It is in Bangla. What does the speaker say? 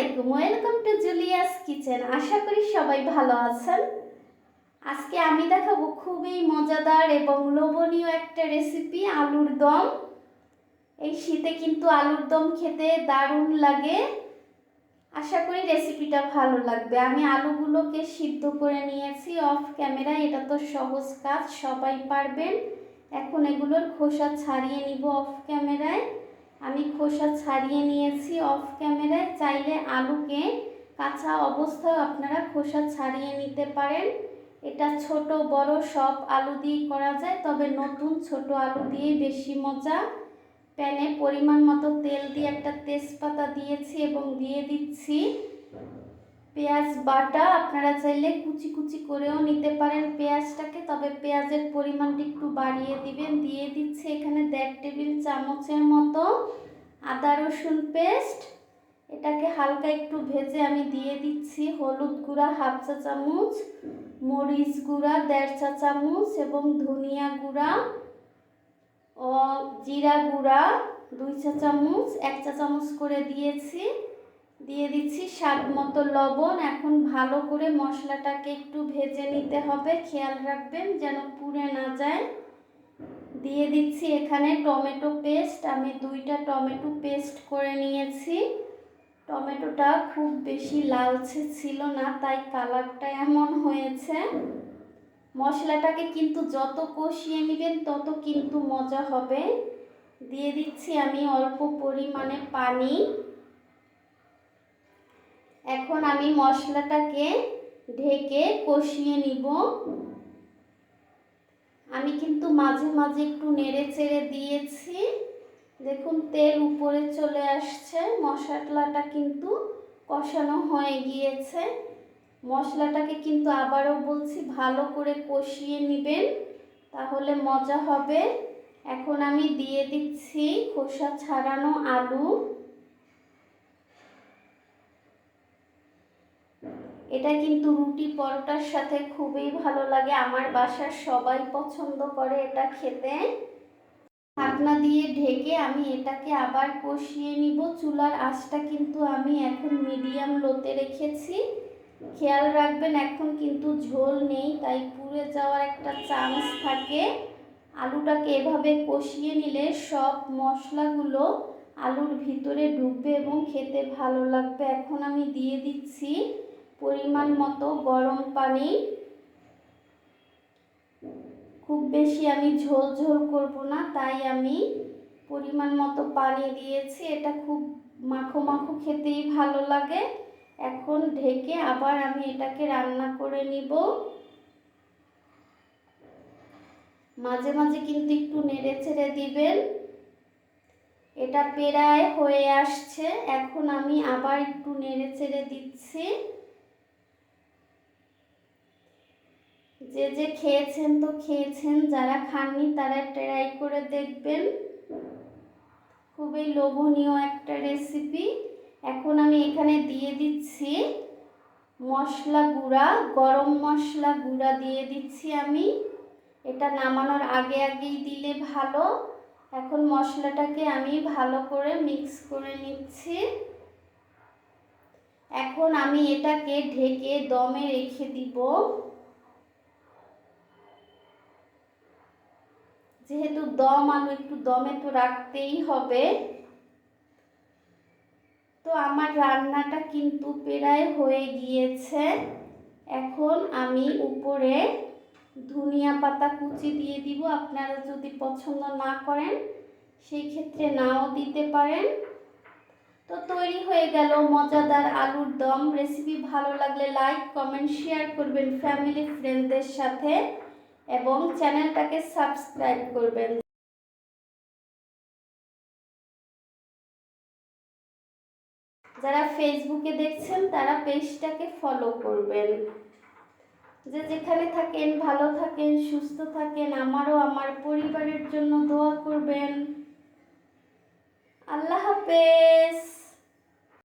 আলাইকুম, ওয়েলকাম টু জুলিয়াস কিচেন। আশা করি সবাই ভালো আছেন। আজকে আমি দেখাবো খুবই মজাদার এবং লোভনীয় একটা রেসিপি আলুর দম। এই শীতে কিন্তু আলুর দম খেতে দারুণ লাগে। আশা করি রেসিপিটা ভালো লাগবে। আমি আলুগুলোকে সিদ্ধ করে নিয়েছি অফ ক্যামেরায় এটা তো সহজ কাজ, সবাই পারবেন। এখন এগুলোর খোসা ছাড়িয়ে নিব অফ ক্যামেরায় আমি খোসা ছাড়িয়ে নিয়েছি অফ ক্যামেরায় চাইলে আলুকে কাঁচা অবস্থায় আপনারা খোসা ছাড়িয়ে নিতে পারেন। এটা ছোট, বড়, সব আলু দিয়ে করা যায়, তবে নতুন ছোট আলু দিয়ে বেশি মজা। প্যানে পরিমাণ মতো তেল দিয়ে একটা তেজপাতা দিয়েছি এবং দিয়ে দিচ্ছি। পেঁয়াজ বাটা, আপনারা চাইলে কুচি কুচি করেও নিতে পারেন পেঁয়াজটাকে, তবে পেঁয়াজের পরিমাণটা একটু বাড়িয়ে দিবেন, দিয়ে দিচ্ছি এখানে দেড় টেবিল চামচের মতো আদা রসুন পেস্ট। এটাকে হালকা একটু ভেজে আমি দিয়ে দিচ্ছি, হলুদ গুঁড়া হাফ চা চামচ, মরিচ গুঁড়া দেড় চা চামচ এবং ধনিয়া গুঁড়া ও জিরা গুঁড়া দুই চা চামচ, এক চা চামচ করে দিয়েছি। দিয়ে দিচ্ছি স্বাদ মতো লবণ। এখন ভালো করে মশলাটাকে একটু ভেজে নিতে হবে। খেয়াল রাখবেন যেন পুড়ে না যায়। দিয়ে দিচ্ছি এখানে টমেটো পেস্ট। আমি দুইটা টমেটো পেস্ট করে নিয়েছি। টমেটোটা খুব বেশি লালচে ছিল না, তাই কালারটা এমন হয়েছে। মশলাটাকে কিন্তু যত কষিয়ে নেবেন, তত কিন্তু মজা হবে। দিয়ে দিচ্ছি আমি অল্প পরিমাণে পানি। এখন আমি মশলাটাকে ঢেকে কষিয়ে নিব। আমি কিন্তু মাঝে মাঝে একটু নেড়ে চেড়ে দিয়েছি। দেখুন, তেল উপরে চলে আসছে। মশলাটা কিন্তু কষানো হয়ে গিয়েছে। মশলাটাকে কিন্তু আবারও বলছি, ভালো করে কষিয়ে নেবেন, তাহলে মজা হবে। এখন আমি দিয়ে দিচ্ছি খোসা ছাড়ানো আলু। এটা কিন্তু রুটি পরোটার সাথে খুবই ভালো লাগে। আমার বাসার সবাই পছন্দ করে এটা খেতে। ঢাকনা দিয়ে ঢেকে আমি এটাকে আবার কষিয়ে নিব। চুলার আঁচটা কিন্তু আমি এখন মিডিয়াম লোতে রেখেছি। খেয়াল রাখবেন, এখন কিন্তু ঝোল নেই, তাই পুড়ে যাওয়ার একটা চান্স থাকে। আলুটাকে এভাবে কষিয়ে নিলে সব মশলাগুলো আলুর ভিতরে ঢুকবে এবং খেতে ভালো লাগবে। এখন আমি দিয়ে দিচ্ছি পরিমাণ মতো গরম পানি। খুব বেশি আমি ঝোল ঝোল করব না, তাই আমি পরিমাণ মতো পানি দিয়েছি। এটা খুব মাখো মাখো খেতেই ভালো লাগে। এখন ঢেকে আবার আমি এটাকে রান্না করে নিব। মাঝে মাঝে কিন্তু একটু নেড়ে ছেড়ে দিবেন। এটা পেরায় হয়ে আসছে। এখন আমি আবার একটু নেড়ে ছেড়ে দিচ্ছি। যে যে খেয়েছেন তো খেয়েছেন, যারা খাননি তারা ট্রাই করে দেখবেন। খুবই লোভনীয় একটা রেসিপি এখন আমি এখানে দিয়ে দিচ্ছি মশলা গুঁড়া, গরম মশলা গুঁড়া দিয়ে দিচ্ছি আমি। এটা নামানোর আগে আগেই দিলে ভালো। এখন মশলাটাকে আমি ভালো করে মিক্স করে নিচ্ছি। এখন আমি এটাকে ঢেকে দমে রেখে দিব। যেহেতু দম আলু একটু দমে তো রাখতেই হবে, তো আমার রান্নাটা কিন্তু প্রায় হয়ে গিয়েছে। এখন আমি উপরে ধনিয়া পাতা কুচি দিয়ে দিব, আপনারা যদি পছন্দ না করেন সেই ক্ষেত্রে নাও দিতে পারেন। তো তৈরি হয়ে গেল মজাদার আলুর দম। রেসিপি ভালো লাগলে লাইক কমেন্ট শেয়ার করবেন ফ্যামিলি ফ্রেন্ডদের সাথে। এবং চ্যানেলটাকে সাবস্ক্রাইব করবেন। যারা ফেসবুকে দেখছেন, তারা পেজটাকে ফলো করবেন। যে যেখানে থাকেন, ভালো থাকেন, সুস্থ থাকেন, আমারও আমার পরিবারের জন্য দোয়া করবেন। আল্লাহ হাফেজ।